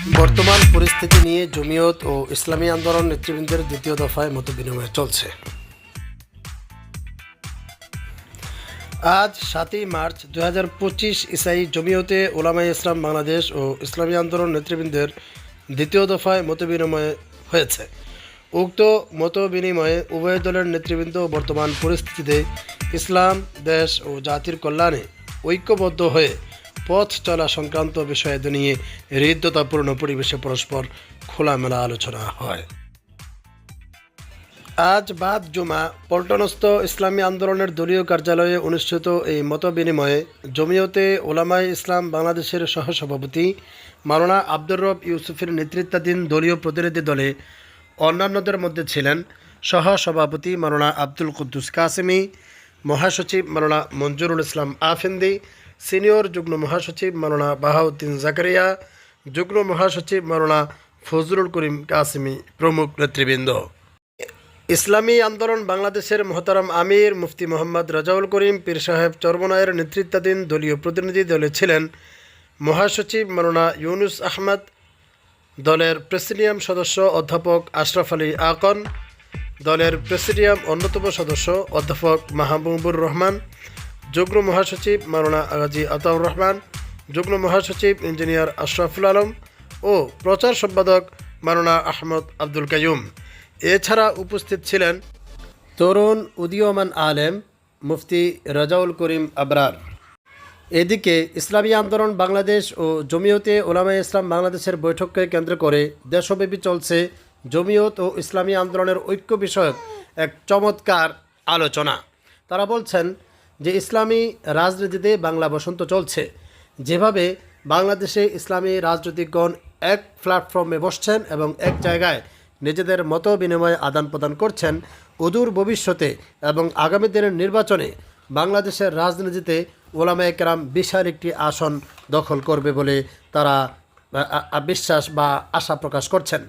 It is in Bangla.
বর্তমান পরিস্থিতি নিয়ে জমিয়ত ও ইসলামী আন্দোলন নেতৃবৃন্দের দ্বিতীয় দফায় মত বিনিময় চলছে। আজ সাতই মার্চ দু হাজার পঁচিশ ইসাই জমিয়তে ওলামাই ইসলাম বাংলাদেশ ও ইসলামী আন্দোলন নেতৃবৃন্দের দ্বিতীয় দফায় মত বিনিময় হয়েছে। উক্ত মত বিনিময়ে উভয় দলের নেতৃবৃন্দ বর্তমান পরিস্থিতিতে ইসলাম, দেশ ও জাতির কল্যাণে ঐক্যবদ্ধ হয়ে পথ চলা সংক্রান্ত বিষয় নিয়ে হৃদ্যতাপূর্ণ পরিবেশে পরস্পর খোলামেলা আলোচনা হয়। আজ বাদ জুমা, পল্টনস্থ ইসলামী আন্দোলনের দলীয় কার্যালয়ে অনুষ্ঠিত এই মত বিনিময়ে জমিয়তে ওলামাই ইসলাম বাংলাদেশের সহসভাপতি মাওলানা আব্দুর রব ইউসুফের নেতৃত্বাধীন দলীয় প্রতিনিধি দলে অন্যান্যদের মধ্যে ছিলেন সহসভাপতি মাওলানা আব্দুল কুদ্দুস কাসেমি মহাসচিব মাওলানা মঞ্জুরুল ইসলাম আফেন্দি, সিনিয়র যুগ্ম মহাসচিব মাওলানা বাহাউদ্দিন জাকারিয়া, যুগ্ম মহাসচিব মাওলানা ফজলুল করিম কাসেমি প্রমুখ নেতৃবৃন্দ। ইসলামী আন্দোলন বাংলাদেশের মহতারাম আমির মুফতি মোহাম্মদ রাজাউল করিম পীর সাহেব চরমনায়ের নেতৃত্বাধীন দলীয় প্রতিনিধি দলে ছিলেন মহাসচিব মাওলানা ইউনুস আহমদ, দলের প্রেসিডিয়াম সদস্য অধ্যাপক আশরাফ আলী আকন দলের প্রেসিডিয়াম অন্যতম সদস্য অধ্যাপক মাহবুবুর রহমান, যুগ্ম মহাসচিব মাওলানা আগাজী আতাউর রহমান, যুগ্ম মহাসচিব ইঞ্জিনিয়ার আশরাফুল আলম ও প্রচার সম্পাদক মাওলানা আহমদ আব্দুল কাইয়ুম। এছাড়া উপস্থিত ছিলেন তরুণ উদীয়মান আলেম মুফতি রাজাউল করিম আবরার। এদিকে ইসলামী আন্দোলন বাংলাদেশ ও জমিয়তে ওলামা ইসলাম বাংলাদেশের বৈঠককে কেন্দ্র করে দেশব্যাপী চলছে জমিয়ত ও ইসলামী আন্দোলনের ঐক্য বিষয়ক এক চমৎকার আলোচনা। তারা বলছেন যে ইসলামী রাজনীতিতে বাংলা বসন্ত চলছে। যেভাবে বাংলাদেশে ইসলামী রাজনৈতিকগণ এক প্ল্যাটফর্মে বসছেন এবং এক জায়গায় নিজেদের মত বিনিময়ে আদান প্রদান করছেন, অদূর ভবিষ্যতে এবং আগামী দিনের নির্বাচনে বাংলাদেশের রাজনীতিতে ওলামা একরাম বিশাল একটি আসন দখল করবে বলে তারা বিশ্বাস বা আশা প্রকাশ করছেন।